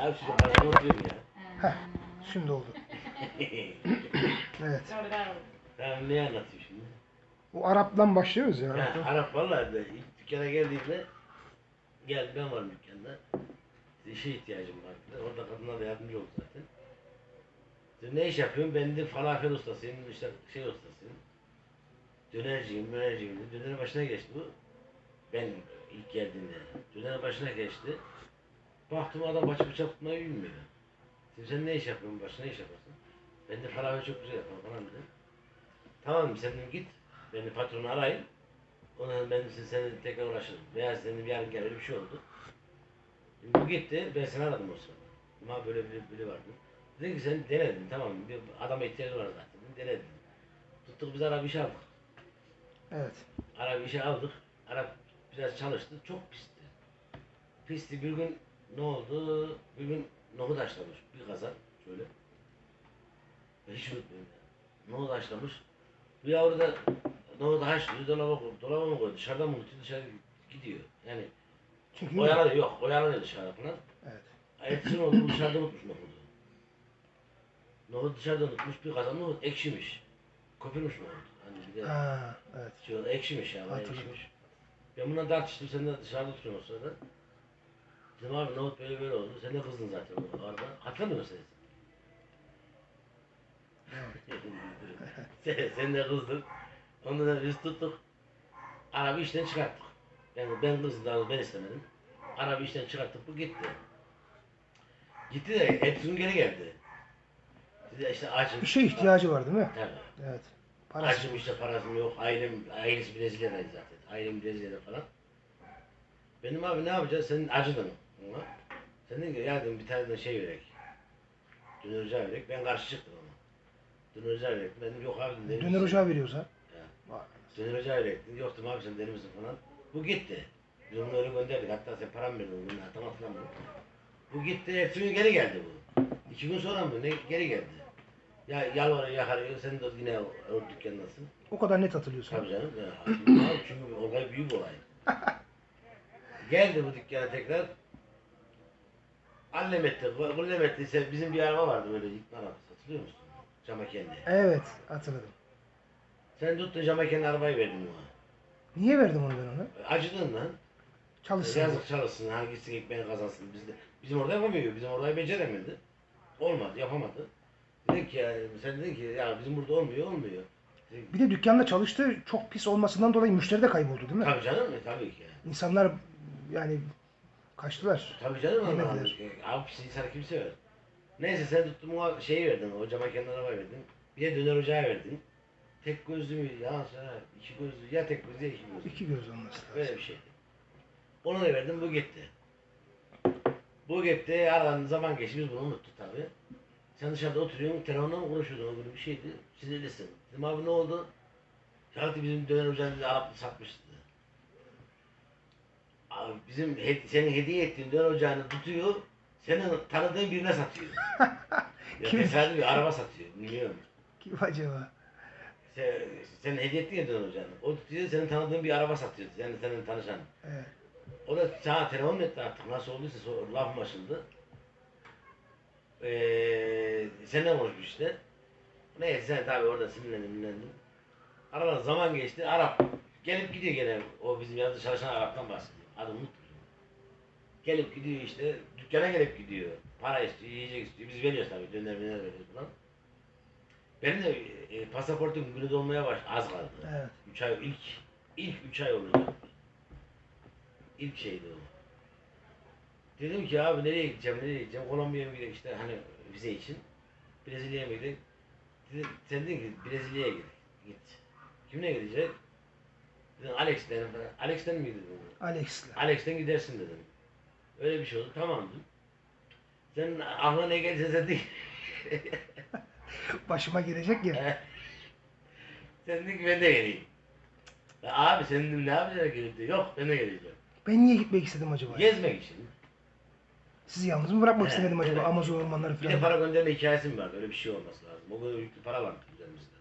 Abi şu bana oturuyorum ya. Heh, şimdi oldu. Evet. Ben ne anlatayım şimdi? Bu Arap'tan başlıyoruz ya. Ha, Arap vallahi de ilk dükkana geldiğimde geldi ben varım dükkanda. İşe ihtiyacım vardı. Orada kadınlar da yardımcı oldu zaten. Dedim, ne iş yapıyorum? Ben de falafel ustasıyım, işte şey ustasıyım. Dönerciyim, dönerciyim. Dönerin başına geçti bu. Ben ilk geldiğimde. Dönerin başına geçti. Baktım adam başı bıçak tutmayı bilmiyor. Dedim, sen ne iş yapıyorsun? Başına ne iş yaparsın? Ben de falafel çok güzel yaparım falan dedim. Tamam sen dedim, git. Ben de patronu arayayım. Ona ben size seni tekrar ulaşırım. Veya senin yarın gel öyle bir şey oldu. Bu gitti, ben seni aradım o sırada. Ama böyle biri, biri vardı. Dedim ki sen dene dedim, tamam bir adama ihtiyacı var zaten. Dedim, dene dedim. Tuttuk biz Arap işe aldık. Evet. Arap işe aldık. Arap biraz çalıştı, çok pisti. Pisti bir gün ne oldu? Bir gün nohut haşlamış, bir kazan şöyle. Ben hiç unutmuyorum ya. Nohut haşlamış. Bu yavru da nohutu haşlıyor, dolaba koydu. Dolaba mı koydu? Dışarıdan mı unutuyor, dışarı gidiyor. Yani Çünkü oyalanıyor, yok oyalanıyor dışarıda falan. Evet. Ertesi oldu, dışarıda unutmuş nohutu. Nohut dışarıda unutmuş, bir kazan nohut ekşimiş. Köpürmüş nohut. Hani bir de Ha, evet. şey oldu, ekşimiş ya, bayağı Hatırladım. ekşimiş. Ben bundan tartıştım, sen de dışarıda oturuyorsun o sırada. Dedim abi nohut böyle böyle oldu, sen de kızdın zaten o arada. Hatırlamıyor musun sen? sen, de kızdın. Ondan sonra biz tuttuk. Arabayı işten çıkarttık. Yani ben kızdım, ben istemedim. Arabayı işten çıkarttık, bu gitti. Gitti de hepsi gün geri geldi. Dedi işte açım. Bir şey ihtiyacı var değil mi? Tabii. Evet. Parası. Açım işte parasım yok. Ailem, ailesi Brezilya'daydı zaten. Ailem Brezilya'da falan. Benim abi ne yapacağız? Senin acıdın Sen dedin ki ya dedim bir tane de şey verek. Dönerci verek. Ben karşı çıktım ama. Dönerci verek. Ben dedim yok abi dedim. deli Döner misin? ocağı veriyoruz ha. Ya. Vay. Döner ocağı verek. Dedim, Yok dedim abi sen deli misin falan. Bu gitti. Biz onu öyle gönderdik. Hatta sen param verdin bunu. Tam hatırlamıyorum. Bu gitti. Ertesi gün geri geldi bu. İki gün sonra mı? Ne geri geldi. Ya yalvarıyor yakarıyor. Sen de yine o, dükkandasın. O kadar net hatırlıyorsun. Tabii canım. Ya, abi, çünkü olay büyük olay. Geldi bu dükkana tekrar. Allem etti. Gullem etti. ise bizim bir araba vardı böyle yıkma arabası. Hatırlıyor musun? Camakenli. Evet, hatırladım. Sen tuttun camakenli arabayı verdin ona. Niye verdim onu ben ona? Acıdın lan. Çalışsın. Yazık çalışsın. Hangisi ekmeğini kazansın. Biz de, bizim orada yapamıyor. Bizim orayı beceremedi. Olmadı. Yapamadı. Dedik ki ya, sen dedin ki ya bizim burada olmuyor olmuyor. Dedik, Bir de dükkanda çalıştı. Çok pis olmasından dolayı müşteri de kayboldu değil mi? tabii canım e, tabii ki. İnsanlar yani kaçtılar. Tabii canım ama Yemediler. abi pis insanı kim sever? Neyse sen tuttun o şeyi verdin, o cama kenara verdin. Bir de döner ocağı verdin. Tek gözlü mü? Ya sana iki gözlü, ya tek gözlü ya iki gözlü. İki göz olması lazım. Böyle bir şeydi. Onu da verdim, bu gitti. Bu gitti, aradan zaman geçti, biz bunu unuttuk tabii. Sen dışarıda oturuyorsun, telefonla mı konuşuyordun o gün bir şeydi. Sinirlisin. Dedim abi ne oldu? Ya dedi, bizim döner ocağını Arap satmıştı. Abi bizim he- senin hediye ettiğin döner ocağını tutuyor, senin tanıdığın birine satıyor. ya Kim? tesadüf bir araba satıyor, bilmiyorum. Kim acaba? Sen, sen hediye ettin ya döner ocağını. O tutuyor, senin tanıdığın bir araba satıyor. Yani senin tanışan. Evet. O da sana telefon etti artık nasıl olduysa so- lafım açıldı. Ee, seninle konuşmuş işte. Neyse sen tabi orada sinirlendin sinirlendin. Aradan zaman geçti. Arap gelip gidiyor gene. O bizim yanında çalışan Arap'tan bahsediyor. Adını unuttum. Gelip gidiyor işte. Dükkana gelip gidiyor. Para istiyor, yiyecek istiyor. Biz veriyoruz tabii. Döner döner veriyoruz falan. Benim de e, pasaportum günü dolmaya baş az kaldı. Evet. 3 ay ilk ilk 3 ay olacak. İlk şeydi o. Dedim ki abi nereye gideceğim, nereye gideceğim? Kolombiya'ya mı gidelim işte hani vize için. Brezilya'ya mı gidelim? Dedim, sen dedin ki Brezilya'ya git. Git. Kimle gidecek? Dedim Alex'ten falan. Alex'ten mi dedim. Alex'le. Alex'ten gidersin dedim. Öyle bir şey oldu. Tamam dedim. Senin aklına ne gelirse sen de Başıma gelecek ya. sen dedin ki ben de geleyim. Ya abi sen dedim, ne yapacaksın gelip yok ben de geleceğim. Ben niye gitmek istedim acaba? Gezmek için. Sizi yalnız mı bırakmak istemedim acaba? evet. Amazon ormanları Bir de falan. para gönderme hikayesi mi vardı? Öyle bir şey olması lazım. O kadar yüklü para vardı üzerimizde.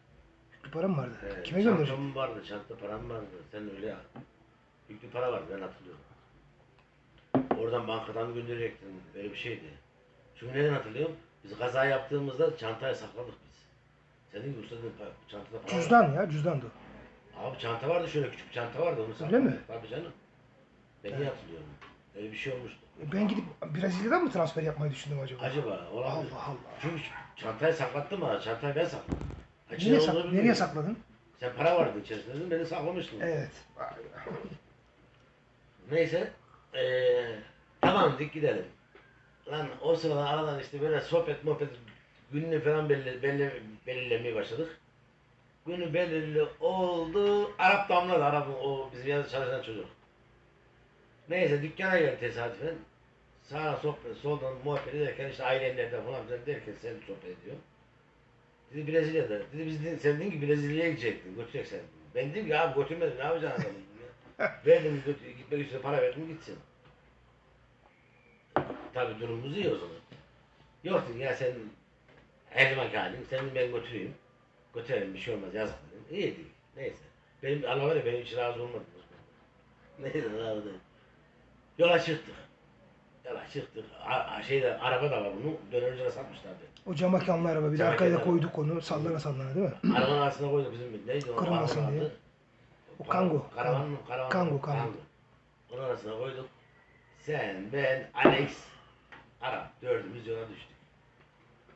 Yüklü para mı vardı? Evet, Kime gönderecek? Çantam vardı, çanta param vardı. Sen öyle ya. Yüklü para vardı ben hatırlıyorum. Oradan bankadan gönderecektin. Böyle bir şeydi. Çünkü neden hatırlıyorum? Biz kaza yaptığımızda çantayı sakladık biz. Senin gibi usta dedim, "Pa- çantada para var." Cüzdan ya cüzdandı. Abi çanta vardı şöyle küçük bir çanta vardı onu Öyle mi? sakladık. Tabii canım. Ben iyi hatırlıyorum. Öyle bir şey olmuştu. Ben gidip Brezilya'dan mı transfer yapmayı düşündüm acaba? Acaba olabilir. Allah Allah. Çünkü çantayı saklattım ama çantayı ben sakladım. Nereye, olduğunu sak nereye bilmiyorum. sakladın? Sen para vardı içerisinde dedim, beni saklamıştın. Evet. Neyse. Eee tamam dedik gidelim. Lan o sırada aradan işte böyle sohbet muhabbet gününü falan belli, belli, belirlemeye başladık. Günü belirli oldu. Arap damladı. Arap'ın o bizim yanında çalışan çocuk. Neyse dükkana geldi tesadüfen. Sağa sohbet, soldan muhabbet ederken işte ailemlerden falan filan derken sen sohbet ediyor. Dedi Brezilya'da. Dedi biz de, sen dedin ki Brezilya'ya gidecektin. Götüreceksin. Ben dedim ki abi götürmedim. Ne yapacaksın adamı? verdim götür, gitmek için para verdim gitsin. Tabi durumumuz iyi o zaman. Yok dedim ya sen her zamanki halin. Sen ben götüreyim. Götürelim bir şey olmaz yazık dedim. İyi dedik. Neyse. Benim Allah var ya benim için razı olmadı. Neyse razı değil. Yola çıktık. Yola çıktık. A, şeyde araba da var bunun. Dönercine satmışlardı. O cam mekanlı araba. Bir de Cam arkaya da mekanlı. koyduk onu. Sallana sallana değil mi? Arabanın arasına koyduk bizim neydi o? Kırılmasın Arabanın diye. adı? O Kango. Karavan mı? Karavan Kango, mı? Kango. Onun arasına koyduk. Sen, ben, Alex, Arap dördümüz yola düştük.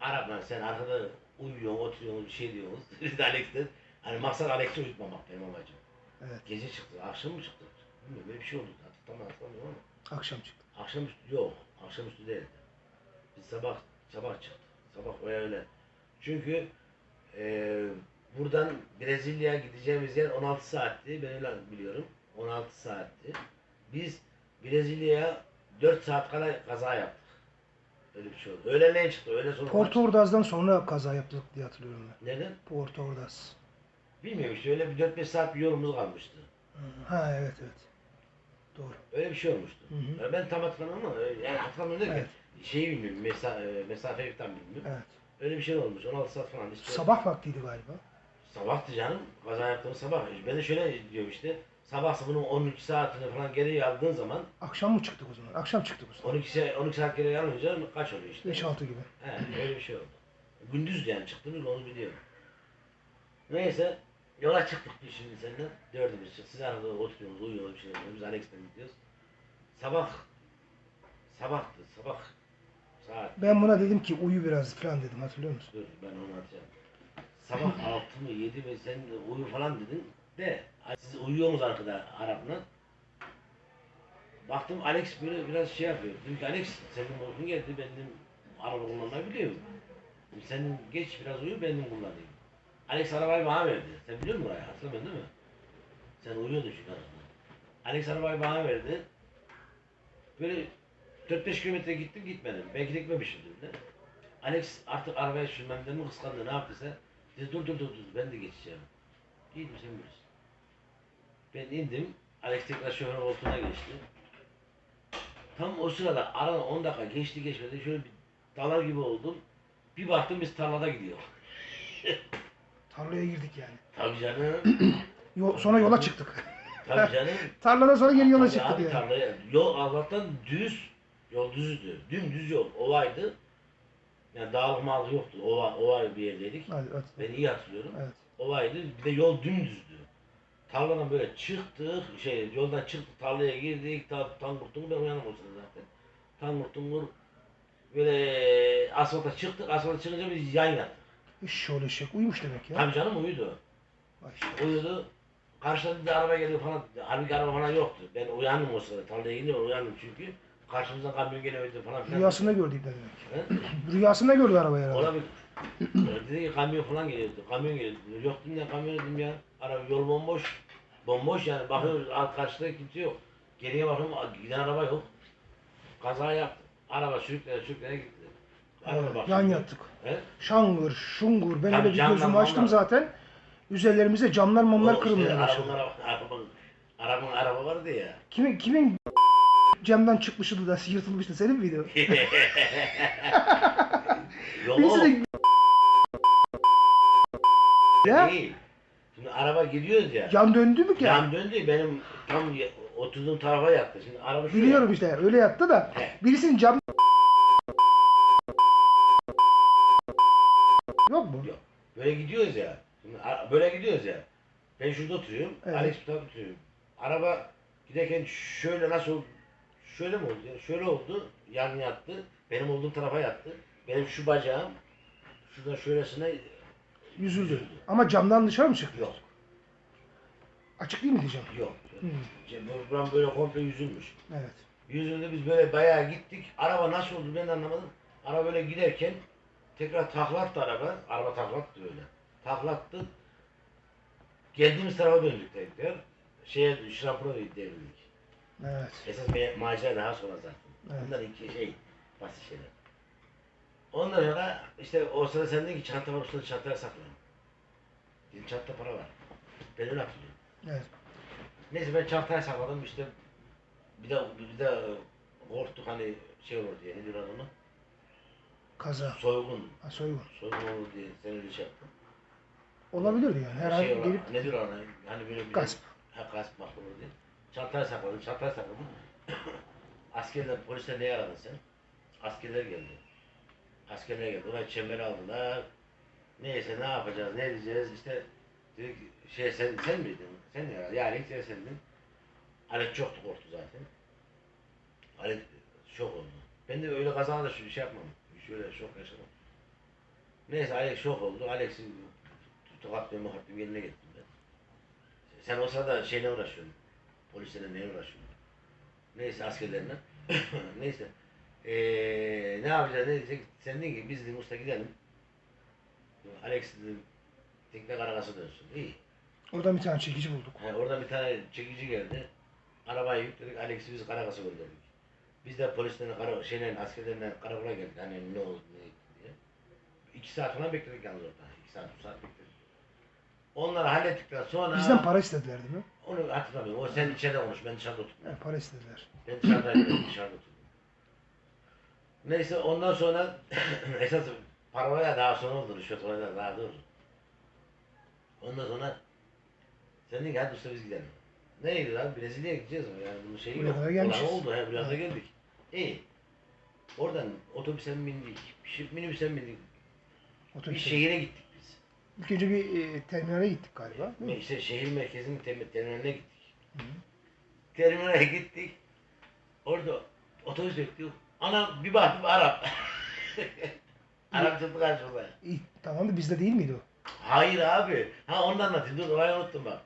Arap'la sen arkada uyuyorsun, oturuyorsun, bir şey diyorsunuz. Biz de Alex'ten, hani maksat Alex'i uyutmamak benim amacım. Evet. Gece çıktık, akşam mı çıktık? Bilmiyorum, böyle bir şey oldu. Tam hatırlamıyorum ama. Akşam çıktı. Akşamüstü yok. Akşamüstü değildi. Biz sabah sabah çıktık. Sabah öyle öyle. Çünkü eee, buradan Brezilya'ya gideceğimiz yer 16 saatti. Ben öyle biliyorum. 16 saatti. Biz Brezilya'ya 4 saat kala kaza yaptık. Öyle bir şey oldu. Öğlenleyin çıktı. Öğle sonra. Porto Ordaz'dan sonra kaza yaptık diye hatırlıyorum ben. Neden? Porto Ordaz. Bilmiyorum işte öyle bir 4-5 saat bir yolumuz kalmıştı. Ha evet evet. Doğru. Öyle bir şey olmuştu. Hı hı. Yani Ben tam hatırlamam ama öyle- yani hatırlamıyorum derken Evet. şeyi bilmiyorum. Mesa, e, mesafeyi tam bilmiyorum. Evet. Öyle bir şey olmuş. 16 saat falan. İşte Sabah vaktiydi galiba. Sabahtı canım. Kaza yaptığımız sabah. Ben de şöyle diyorum işte. Sabah bunun 13 saatini falan geriye aldığın zaman Akşam mı çıktık o zaman? Akşam çıktık o zaman. 12, sa- 12 saat geriye alınca kaç oluyor işte? 5-6 gibi. He, öyle bir şey oldu. Gündüz yani çıktığımız onu biliyorum. Neyse yola çıktık biz şimdi senden. Dördümüz çıktık. Siz arada oturuyorsunuz, uyuyorsunuz, bir şey yapıyorsunuz. Biz Alex'ten gidiyoruz. Sabah sabahtı. Sabah saat Ben buna dedim ki uyu biraz falan dedim hatırlıyor musun? Dur ben onu atacağım. Sabah 6 mı 7 mi sen de uyu falan dedin de siz uyuyorsunuz arkada Arap'la. Baktım Alex böyle biraz şey yapıyor. Dedim ki Alex senin uykun geldi ben dedim araba kullanmayı biliyorum. Sen geç biraz uyu ben de kullanayım. Alex arabayı bana verdi. Sen biliyor musun orayı? Hatırlamıyorsun değil mi? Sen uyuyordun çünkü arasında. Alex arabayı bana verdi. Böyle 4-5 kilometre gittim gitmedim. Belki de gitmemişimdir de. Alex artık arabaya sürmemden mi kıskandı ne yaptıysa. Dedi dur dur dur dur ben de geçeceğim. İyiydim sen bilirsin. Ben indim. Alex tekrar şoför koltuğuna geçti. Tam o sırada aradan 10 dakika geçti geçmedi şöyle bir dalar gibi oldum. Bir baktım biz tarlada gidiyor. Tarlaya girdik yani. Tabii canım. Yo- sonra yola çıktık. Tabii canım. Tarladan sonra geri yola Tabii çıktık abi, yani. tarlaya. Yol Allah'tan düz. Yol düzdü. Dümdüz yol. Ovaydı. Yani dağlık mağlık yoktu. Ova, ova bir yerdeydik. Hadi, hadi. Ben iyi hatırlıyorum. Evet. Ovaydı. Bir de yol dümdüzdü. Tarladan böyle çıktık. Şey yoldan çıktık tarlaya girdik. Ta, tangur tungur ben sırada zaten. Tangur tungur böyle asfalta çıktık. Asfalta çıkınca biz yan yattık. Şöyle şık. Uyumuş demek ya. Tabii canım uyudu. İşte. Uyudu. Karşıda bir araba geliyor falan. Halbuki araba falan yoktu. Ben uyandım o sırada. Tarlaya ben uyandım çünkü. Karşımızdan kamyon geliyordu falan filan. Rüyasında gördü demek. Rüyasında gördü arabayı herhalde. Olabilir. dedi ki kamyon falan geliyordu. Kamyon geliyordu. Yok dedim ya kamyon dedim ya. Araba yol bomboş. Bomboş yani bakıyoruz karşıda kimse yok. Geriye bakıyorum giden araba yok. Kaza yaptı. Araba sürüklere sürüklere gitti. Araba Evet, yan yattık. He? Şangır, şungur. Ben Tabii öyle bir camlar, gözümü açtım mamlar. zaten. Üzerlerimize camlar mamlar işte kırılmaya başladı. arabanın araba, arabanın, arabanın araba vardı ya. Kimin kimin camdan çıkmıştı da yırtılmıştı senin miydi? Yok Birisi de ya değil. Şimdi araba gidiyoruz ya. yan döndü mü ki? Yan döndü benim tam oturduğum tarafa yattı. Şimdi araba şu Biliyorum işte öyle yattı da birisinin cam Böyle gidiyoruz ya. Şimdi a- böyle gidiyoruz ya. Ben şurada oturuyorum. Evet. Alex bu tarafta oturuyorum. Araba giderken şöyle nasıl oldu? Şöyle mi oldu ya? Şöyle oldu. Yan yattı. Benim olduğum tarafa yattı. Benim şu bacağım şuradan şöylesine Yüzüldü. Ama camdan dışarı mı çıktı? yok. Açık değil mi diyeceğim? Yok. Hı. Bu- Buram böyle komple yüzülmüş. Evet. Yüzünde biz böyle bayağı gittik. Araba nasıl oldu ben de anlamadım. Araba böyle giderken tekrar taklattı araba. Araba taklattı böyle. Taklattı. Geldiğimiz tarafa döndük tekrar. Şeye şrampına devrildik. Evet. Esas macera daha sonra zaten. Evet. Bunlar iki şey basit şeyler. Ondan sonra işte o sırada sen dedin ki çanta var üstünde çantaya saklayın. Dedim çantada para var. Ben öyle hatırlıyorum. Evet. Neyse ben çantaya sakladım işte bir de bir de korktuk hani şey olur diye ne diyorlar onu? Kaza. Soygun. Ha, soygun. Soygun olur diye sen öyle şey yaptın. Olabilir yani. Her an şey olur, gelip ne diyorlar ona? Hani böyle bir gasp. Ha gasp bak olur diye. Çantaya sakladım, çantaya sakladım. Askerler, polisler neye aradın sen? Askerler geldi. Askerler geldi. Oraya çembere aldılar. Neyse ne yapacağız, ne edeceğiz işte dedik şey sen sen miydin? Sen ya yani sen sendin. Alex çoktu korktu zaten. Alex şok oldu. Ben de öyle kazana da şu şey yapmam. Şöyle şok yaşamam. Neyse Alex şok oldu. Alex'i tokatlıyorum tokatlıyorum yerine gittim ben. Sen o sırada şeyle uğraşıyorsun. Polislerle neyle uğraşıyorsun? Neyse askerlerle. Neyse. Ee, ne yapacağız ne diyecek? Sen dedin ki biz dedim usta gidelim. Alex dedim tekne karagası dönsün. İyi. Oradan bir tane çekici bulduk. Ha, oradan bir tane çekici geldi. Arabayı yükledik. Alex'i biz Karagaz'a gönderdik. Biz de polislerle, kara, şeyle, askerlerle karakola geldik. Hani ne oldu, ne diye. İki saat falan bekledik yalnız orada. İki saat, üç saat bekledik. Onları hallettikten sonra... Bizden para istediler değil mi? Onu hatırlamıyorum. O sen içeride konuş, ben dışarıda oturdum. Evet, para istediler. Ben dışarıdaydım, ben dışarıda oturdum. Neyse ondan sonra esas paraya daha sonra oldu, rüşvet olaylar daha doğru. Ondan sonra sen dedin ki hadi usta biz gidelim. Nereye gidiyoruz abi? Brezilya'ya gideceğiz mi? Yani bunun şeyi yok. Olan gelmişiz. oldu, he, Evet. geldik. İyi. Oradan otobüse bindik, şi- minibüse bindik. Bir Otobüse. şehire gittik biz. İlk önce bir e, terminale gittik galiba. değil mi? İşte şehir merkezinin tem- terminaline gittik. Hı. Terminale gittik. Orada otobüs bekliyor. Ana bir baktım Arap. Arap çıktı karşımıza. İyi, tamam da bizde değil miydi o? Hayır abi. Ha onu da anlatayım. Dur olayı unuttum bak.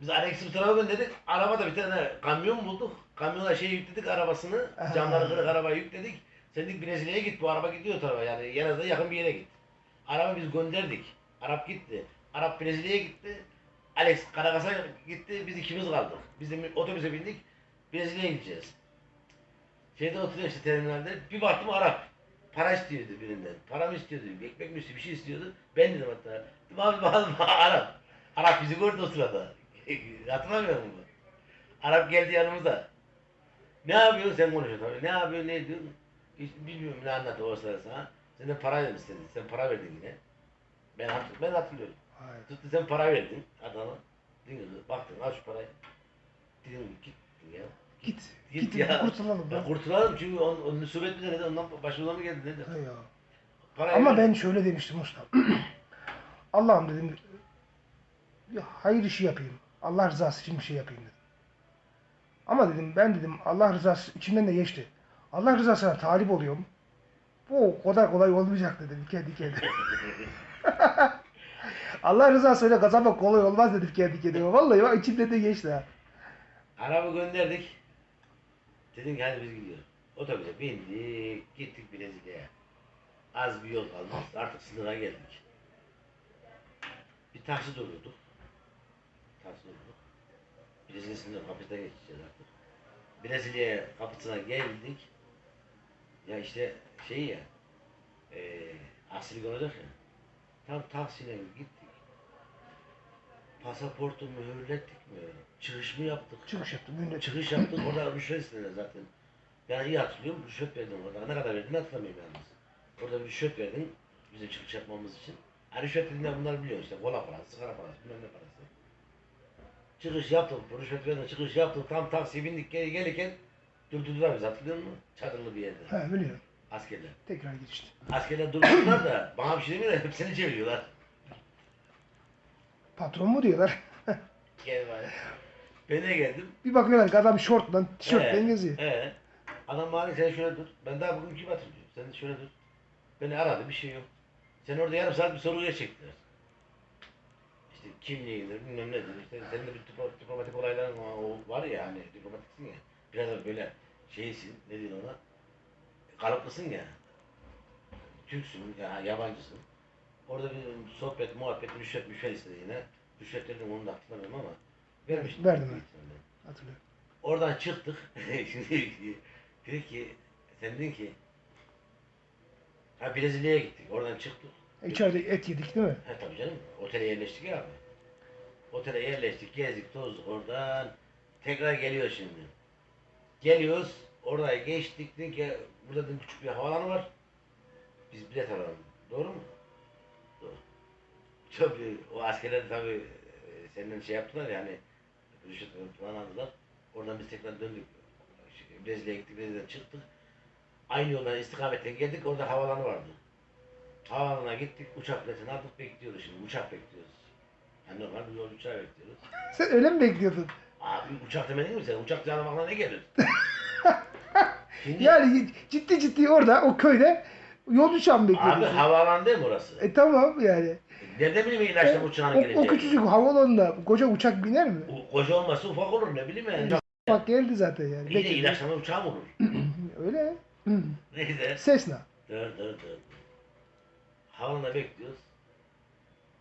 Biz Alex'i bu tarafa gönderdik. Arabada bir tane kamyon bulduk. Kamyona şey yükledik arabasını. Camları kırık arabayı yükledik. Sen dedik Brezilya'ya git. Bu araba gidiyor tarafa. Yani en azından yakın bir yere git. Araba biz gönderdik. Arap gitti. Arap Brezilya'ya gitti. Alex Karagaz'a gitti. Biz ikimiz kaldık. Biz de otobüse bindik. Brezilya'ya gideceğiz. Şeyde oturuyor işte terminalde. Bir baktım Arap. Para istiyordu birinden. Para mı istiyordu? Ekmek mi istiyordu? Bir şey istiyordu. Ben dedim hatta. Dedim abi bakalım Arap. Arap bizi gördü o sırada. Hatırlamıyor musun? Arap geldi yanımıza. Ne yapıyorsun sen konuşuyorsun. Ne yapıyorsun ne diyorsun? Hiç bilmiyorum ne anlattı o sırada sana. Senden para vermiş dedi. Sen para verdin yine. Ben, hatır, ben hatırlıyorum. Hayır. Tuttu sen para verdin adama. Ki, baktın al şu parayı. Dedim git ya. Git. Git Git, ya. kurtulalım. Ya kurtulalım çünkü onun, onun nüsubet mi dedi ondan başımıza mı geldi dedi. Ha ya. Parayı Ama ver. ben şöyle demiştim usta. Allah'ım dedim bir hayır işi yapayım. Allah rızası için bir şey yapayım dedim. Ama dedim ben dedim Allah rızası içimden de geçti. Allah rızasına talip oluyorum. Bu kadar kolay olmayacak dedim kendi kendime. Allah rızasıyla kazanmak kolay olmaz dedim kendi kendime. Vallahi bak içimden de geçti ha. Araba gönderdik. Dedim ki biz gidiyoruz. Otobüse bindik, gittik Brezilya'ya. Az bir yol kalmış, artık sınıra geldik. Bir taksi durdurduk. Durdurduk. Brezilya sınırı kapıda geçeceğiz artık. Brezilya kapısına geldik. Ya işte şey ya, eee aksilik olacak ya. Tam taksiyle gittik. Pasaportu mühürlettik mi? Çıkış mı yaptık? Çıkış yaptım. Önüne çıkış. Yaptık orada rüşvet istediler zaten. Ben iyi hatırlıyorum rüşvet verdim orada. Ne kadar verdim hatırlamıyorum yalnız. Orada bir rüşvet verdim bizim çıkış yapmamız için. Ha rüşvet dediğinde bunlar biliyor işte kola parası, sigara parası, bilmem ne parası. Çıkış yaptık, bu rüşvet verdim çıkış yaptık. Tam taksiye bindik geri gelirken durdurdular bizi hatırlıyor musun? Çadırlı bir yerde. He biliyorum. Askerler. Tekrar girişti. Askerler durdurdular da bana bir şey demiyorlar hepsini çeviriyorlar. Patron mu diyorlar. Gel bari. Ben de geldim. Bir bakıyorlar ki adam şortla, tişörtle geziyor. he. Adam bana sen şöyle dur. Ben daha bugün kim hatırlıyorum. Sen de şöyle dur. Beni aradı bir şey yok. Sen orada yarım saat bir soruya çektiler. İşte kimliğindir bilmem nedir. İşte senin de bir diplomatik olayların var ya hani diplomatiksin ya. Biraz da böyle şeysin ne diyor ona. Kalıplısın ya. Türksün ya yabancısın. Orada bir sohbet, muhabbet, rüşvet, müşvet istedi yine. Rüşvetlerini onu da hatırlamıyorum ama vermiştim. Verdim ben. Hatırlıyorum. Oradan çıktık. Şimdi dedi ki sen dedin ki ha Brezilya'ya gittik. Oradan çıktık. E, İçeride et yedik değil mi? Ha tabii canım. Otele yerleştik ya abi. Otele yerleştik, gezdik, tozduk oradan. Tekrar geliyor şimdi. Geliyoruz. Oraya geçtik. Dedik ki burada dedim, küçük bir havalanı var. Biz bilet alalım. Doğru mu? Doğru. Tabii o askerler tabii e, senden şey yaptılar yani rüşvet falan aldılar. Oradan biz tekrar döndük. Şey, Brezilya'ya gittik, Brezilya'dan çıktık. Aynı yoldan istikametten geldik. Orada havalanı vardı. Havaalanına gittik, uçak biletini aldık, bekliyoruz şimdi. Uçak bekliyoruz. Yani normal bir yol uçağı bekliyoruz. Sen öyle mi bekliyordun? Abi uçak demedin mi sen? Uçak canım aklına ne gelir? Şimdi, Yani ciddi ciddi orada o köyde yol uçağı mı abi bekliyordun? havaalanı değil mi orası? E tamam yani. Nerede bileyim ilaçla uçağın O, o geleceğini? küçücük havalanında koca uçak biner mi? O koca olması ufak olur ne bileyim yani. Bak geldi zaten yani. İyi de ilaçlama uçağı mı olur? Öyle. Hı. Neyse. Cessna. Dur dur dur. Havaalanına bekliyoruz.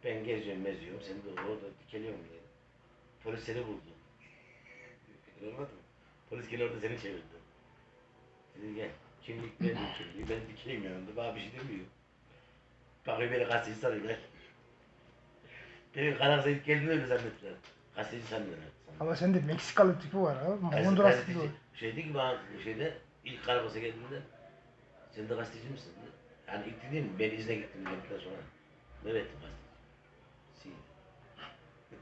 Ben geziyorum meziyorum. Sen de orada dikeliyorum diye. Polis seni buldu. Olmadı mı? Polis gene orada seni çevirdi. Dedi gel. Kimlik benim kimliği. Ben dikeyim yanında. Bana bir şey demiyor. Bakıyor beni gazeteci sanıyor. Ben. Beni karaksa ilk geldiğinde öyle zannettiler. Gazeteci sanıyorlar. Ama sende Meksikalı tipi var ha. Honduras tipi var. Şeydi ki bana şeyde ilk karabasa geldiğinde sen de gazeteci misin? dedi. Yani ilk dediğim ben izne gittim dedikten sonra. Evet gazeteci. Si.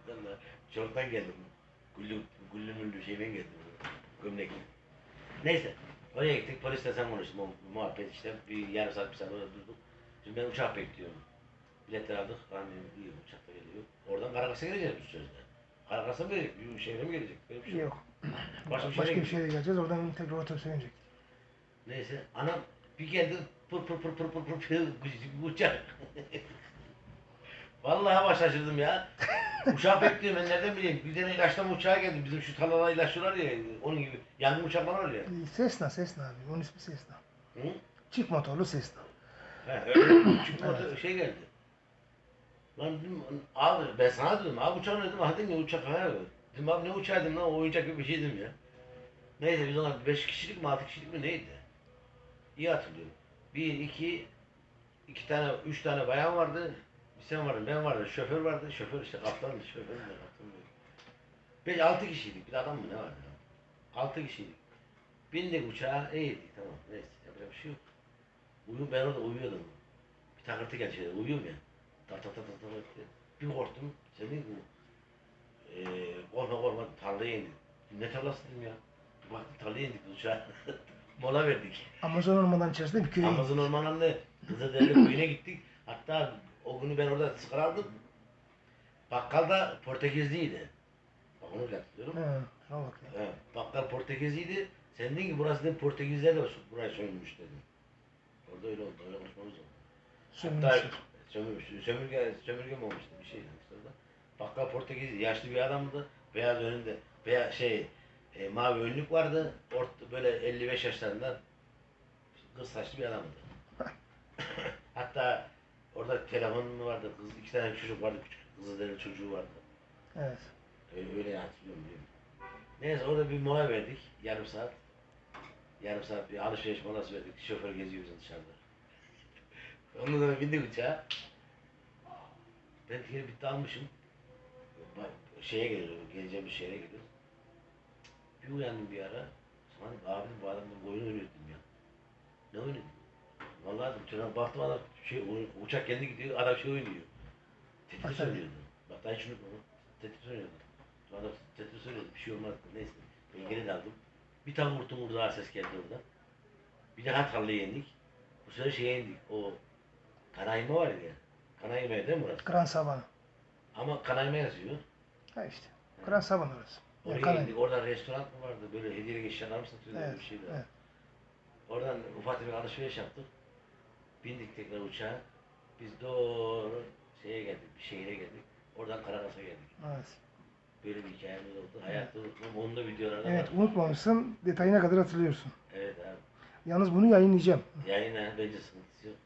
Ben de çoraptan geldim. Güllü, güllü müllü şeyden geldim. Gömlekli. Neyse. Oraya gittik. Polisle sen konuştum. O muhabbet işte. Bir yarım saat bir saat orada durduk. Şimdi ben uçak bekliyorum. Biletler aldık. Ben dedim iyi uçakta geliyor. Oradan Karagaz'a geleceğiz biz sözde. Karagaz'a mı gelecek? Bir şehre mi gelecek? Böyle bir şey yok. Başka bir Başka şeye geleceğiz. Oradan tekrar otobüse binecek. Neyse anam bir geldi pır pır pır pır pır pır pır uçak. Vallahi baş şaşırdım ya. Uçağı bekliyorum ben nereden bileyim. Bir tane ilaçlama uçağı geldi. Bizim şu tarlada ilaçlıyorlar ya onun gibi. Yangın uçaklar var ya. Cessna, Cessna abi. Onun ismi Cessna. Hı? Çift motorlu Cessna. He, öyle. Çünkü orada şey geldi. Lan dedim abi ben sana dedim abi uçak ne dedim ha dedim ya uçak ha dedim abi ne uçağı dedim lan oyuncak gibi bir şey dedim ya. Neyse biz ona 5 kişilik mi 6 kişilik mi neydi? İyi hatırlıyorum. Bir, iki, iki tane, üç tane bayan vardı. Bir sen vardın, ben vardım, şoför vardı. Şoför işte kaptandı, şoför mü, kaptan mı? Beş, altı kişiydik. Bir de adam mı ne vardı? Altı kişiydik. Bindik uçağa, iyiydik tamam. Neyse, yapacak bir şey yok. Uyum, ben orada uyuyordum. Bir takırtı geldi şeyde, uyuyorum ya. Tak tak tak tak tak tak. Bir korktum. Sen değil mi? Eee, korkma korkma, tarlaya indik. Ne tarlası dedim ya. Baktım tarlaya indik uçağa. Mola verdik. Amazon ormanların içerisinde bir köye. Amazon ormanında Kızılderili köyüne gittik. Hatta o günü ben orada sigara aldım. Bakkal da Portekizliydi. Bak onu bile hatırlıyorum. He, şuna bak ya. He, bakkal Portekizliydi. Sen dedin ki burası dedim Portekizler de buraya soyulmuş dedim. Orada öyle oldu. Öyle konuşmamız oldu. Hatta sömürmüş, sömürge, sömürge mi olmuştu bir şey işte orada. Bakkal Portekiz, yaşlı bir adamdı. Beyaz önünde, beyaz şey, e, mavi önlük vardı. Orta, böyle 55 yaşlarında kız saçlı bir adamdı. Hatta orada telefon mu vardı, kız, iki tane çocuk vardı, küçük kızılderili çocuğu vardı. Evet. Öyle, öyle hatırlıyorum diyorum. Neyse orada bir mola verdik, yarım saat. Yarım saat bir alışveriş molası verdik, şoför geziyor bizi dışarıda. Ondan sonra bindik uçağa. Ben fikir bitti almışım. Şeye geliyorum, geleceğimiz şehre gidiyoruz. Bir uyandım bir ara. Sana dedim, abi dedim, bu adamın oyun oynuyor dedim ya. Ne oynuyor? Vallahi dedim, tırnak baktım adam, şey, uçak kendi gidiyor, adam şey oynuyor. Tetris oynuyordu. Bak daha hiç unutmadım. Tetris oynuyordu. Adam Tetris oynuyordu, bir şey olmaz. Neyse, ben geri de aldım. Bir tane vurtum vurdu, ha ses geldi oradan. Bir daha tarlaya indik. Bu sefer şeye indik, o Kanayma var ya. Kanayma değil mi burası? Gran Sabana. Ama kanayma yazıyor. Ha işte. Kur'an sabun orası. Oraya Ya, kanay. gittik. Oradan restoran mı vardı? Böyle hediyelik eşyalar mı satıyorlar Evet, bir şeyler. evet. Oradan ufak bir alışveriş yaptık. Bindik tekrar uçağa. Biz doğru şeye geldik, bir şehire geldik. Oradan Karakas'a geldik. Evet. Böyle bir hikayemiz oldu. Hayatta unutmam. Onun da videolarda Evet var. unutmamışsın. Detayına kadar hatırlıyorsun. Evet abi. Yalnız bunu yayınlayacağım. Yayına bence sıkıntısı yok.